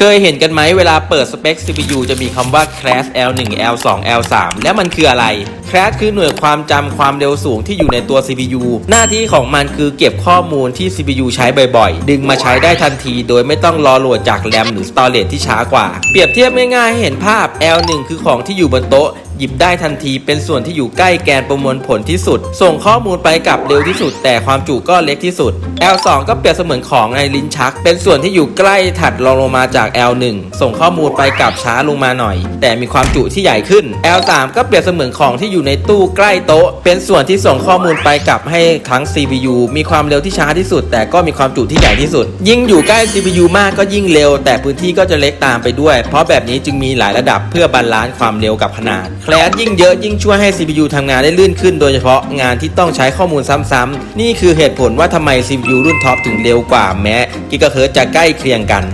เคยเห็นกันไหมเวลาเปิดสเปค CPU จะมีคำว่า Crash L1 L2 L3 แล้วมันคืออะไร Crash คือหน่วยความจำความเร็วสูงที่อยู่ในตัว CPU หน้าที่ของมันคือเก็บข้อมูลที่ CPU ใช้บ่อยๆ ดึงมาใช้ได้ทันทีโดยไม่ต้องรอโหลดจากแรมหรือ Storage ที่ช้ากว่า เปรียบเทียบง่ายๆให้เห็นภาพ L1 คือของที่อยู่บนโต๊ะ หยิบได้ทันทีเป็นส่วนที่อยู่ใกล้แกนประมวลผลที่สุด ส่งข้อมูลไปกลับเร็วที่สุด แต่ความจุก็เล็กที่สุด L2 ก็เปรียบเสมือนของในลิ้นชัก เป็นส่วนที่อยู่ใกล้ถัดรองลงมาจาก L1 ส่งข้อมูลไปกลับช้าลงมาหน่อย แต่มีความจุที่ใหญ่ขึ้น L3 ก็เปรียบเสมือนของที่อยู่ในตู้ใกล้โต๊ะ เป็นส่วนที่ส่งข้อมูลไปกลับให้ทั้ง CPU มีความเร็วที่ช้าที่สุด แต่ก็มีความจุที่ใหญ่ที่สุด ยิ่งอยู่ใกล้ CPU มากก็ยิ่งเร็ว แต่พื้นที่ก็จะเล็กตามไปด้วย เพราะแบบนี้จึงมีหลายระดับเพื่อบาลานซ์ความเร็วกับขนาดแคลนยิ่งเยอะยิ่งช่วยให้ CPU ทำงานได้ลื่นขึ้นโดยเฉพาะงานที่ต้องใช้ข้อมูลซ้ำๆนี่คือเหตุผลว่าทำไม CPU รุ่นท็อปถึงเร็วกว่าแม้กิกะเฮิรตซ์จะใกล้เคียงกัน